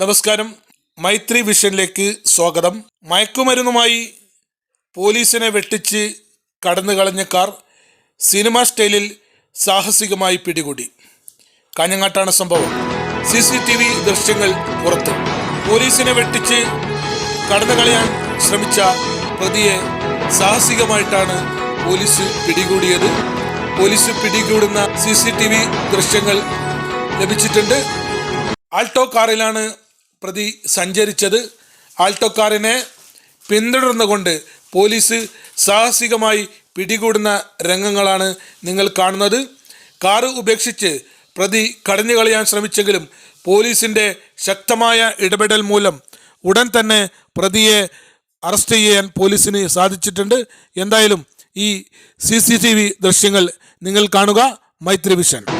നമസ്കാരം. മൈത്രി വിഷനിലേക്ക് സ്വാഗതം. മയക്കുമരുന്നുമായി പോലീസിനെ വെട്ടിച്ച് കടന്നു കളഞ്ഞ കാർ സിനിമ സ്റ്റൈലിൽ സാഹസികമായി പിടികൂടി. കാഞ്ഞങ്ങാട്ടാണ് സംഭവം. സി സി ടി വി ദൃശ്യങ്ങൾ പുറത്ത്. പോലീസിനെ വെട്ടിച്ച് കടന്നു കളയാൻ ശ്രമിച്ച പ്രതിയെ സാഹസികമായിട്ടാണ് പോലീസ് പിടികൂടിയത്. പോലീസ് പിടികൂടുന്ന സി സി ടി വി ദൃശ്യങ്ങൾ ലഭിച്ചിട്ടുണ്ട്. ആൾട്ടോ കാറിലാണ് പ്രതി സഞ്ചരിച്ചത് ആൾട്ടോ കാറിനെ പിന്തുടർന്നുകൊണ്ട് പോലീസ് സാഹസികമായി പിടികൂടുന്ന രംഗങ്ങളാണ് നിങ്ങൾ കാണുന്നത്. കാറ് ഉപേക്ഷിച്ച് പ്രതി കടഞ്ഞു കളയാൻ ശ്രമിച്ചെങ്കിലും പോലീസിന്റെ ശക്തമായ ഇടപെടൽ മൂലം ഉടൻ തന്നെ പ്രതിയെ അറസ്റ്റ് ചെയ്യാൻ പോലീസിന് സാധിച്ചിട്ടുണ്ട്. എന്തായാലും ഈ സി ദൃശ്യങ്ങൾ നിങ്ങൾ കാണുക. മൈത്രി വിഷൻ.